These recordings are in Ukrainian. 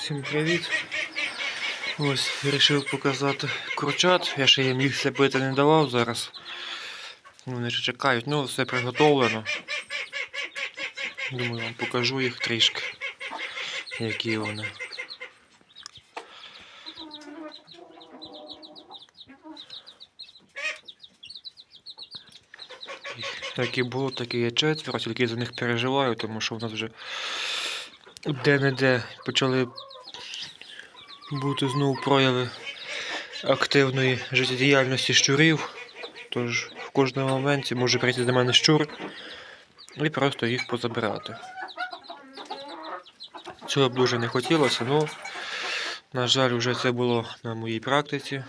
Всім привіт. Ось вирішив показати курчат. Я ще їм їх сліпити не давав зараз. Вони ще чекають, ну все приготовлено. Думаю, вам покажу їх трішки. Які вони. Так і було, так і є четверо, тільки за них переживаю, тому що в нас вже де-не-де почали бути знову прояви активної життєдіяльності щурів. Тож в кожному моменті може прийти до мене щур і просто їх позабирати. Цього б дуже не хотілося, але, на жаль, вже це було на моїй практиці.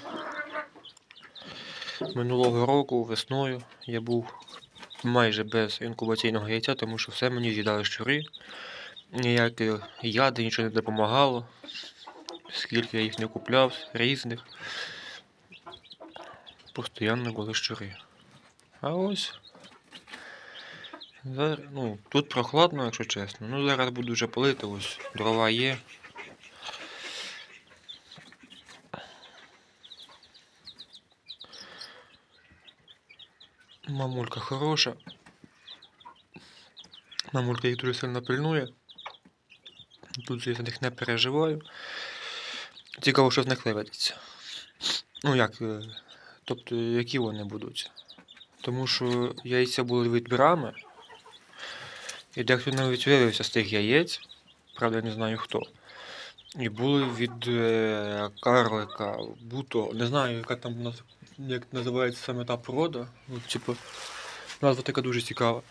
Минулого року весною я був майже без інкубаційного яйця, тому що все мені з'їдали щури. Ніякі яди, нічого не допомагало. Скільки я їх не купляв, різних. Постоянно були щури. А ось. Зараз, ну, тут прохладно, якщо чесно. Ну, зараз буду вже полити, ось дрова є. Мамулька хороша. Мамулька їх дуже сильно пильнує. Тут я за них не переживаю. Цікаво, що з них виведеться. Ну як, е, тобто, які вони будуть. Тому що яйця були від брами. І дехто навіть виявився з тих яєць, правда, я не знаю хто. І були від е, карлика, буто, не знаю, яка там як називається саме та порода. Ну, типу, назва така дуже цікава.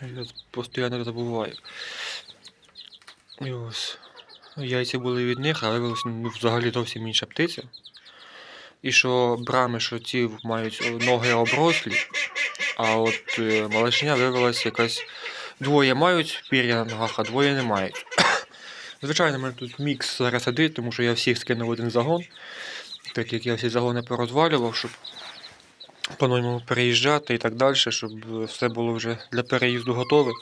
Я постійно забуваю. І ось. Яйця були від них, але виявилося ну, взагалі зовсім інша птиця. І що брами, ті мають ноги оброслі, а от е, малишня виявилася якась. Двоє мають пір'я на ногах, а двоє не мають. Звичайно, мене тут мікс зараз сидить, тому що я всіх скинув один загон. Так як я всі загони порозвалював, щоб по-новому переїжджати і так далі, щоб все було вже для переїзду готове.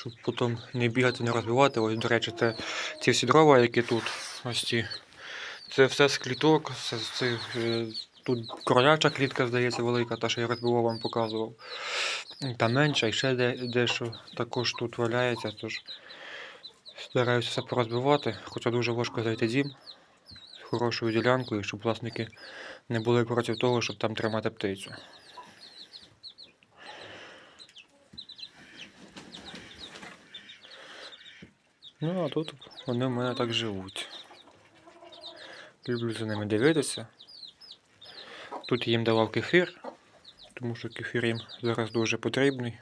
Щоб потім не бігати, не розбивати. Ось, до речі, це ці всі дрова, які тут. Ось ці. Це все з кліток. Це, це, е, тут кроляча клітка, здається, велика, та що я розбивав вам показував. Та менша, і ще де, дещо також тут валяється. Тож стараюся все порозбивати, хоча дуже важко знайти дім з хорошою ділянкою, щоб власники не були проти того, щоб там тримати птицю. Ну, а тут вони в мене так живуть. Люблю за ними дивитися. Тут їм давав кефір, тому що кефір їм зараз дуже потрібний.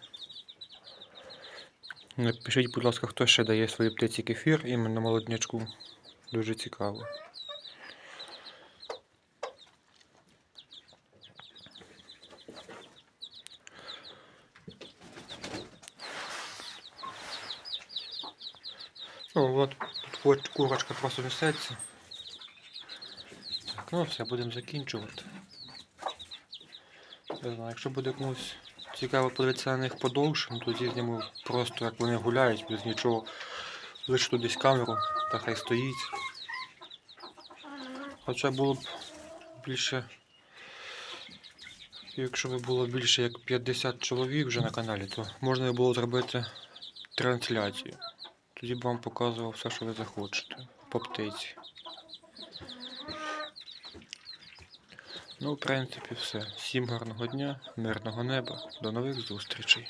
Напишіть, будь ласка, хто ще дає своїй птиці кефір, іменно молоднячку. Дуже цікаво. Ну от, от курочка просто несеться. Так, ну все, будемо закінчувати. Не знаю, якщо буде комусь цікаво подивитися на них подовше, ну, тоді зніму просто як вони гуляють, без нічого. Лише десь камеру, та хай стоїть. Хоча було б більше. Якщо б було більше як 50 чоловік вже на каналі, то можна було зробити трансляцію. Тоді б вам показував все, що ви захочете по птиці. Ну, в принципі, все. Всім гарного дня, мирного неба, до нових зустрічей.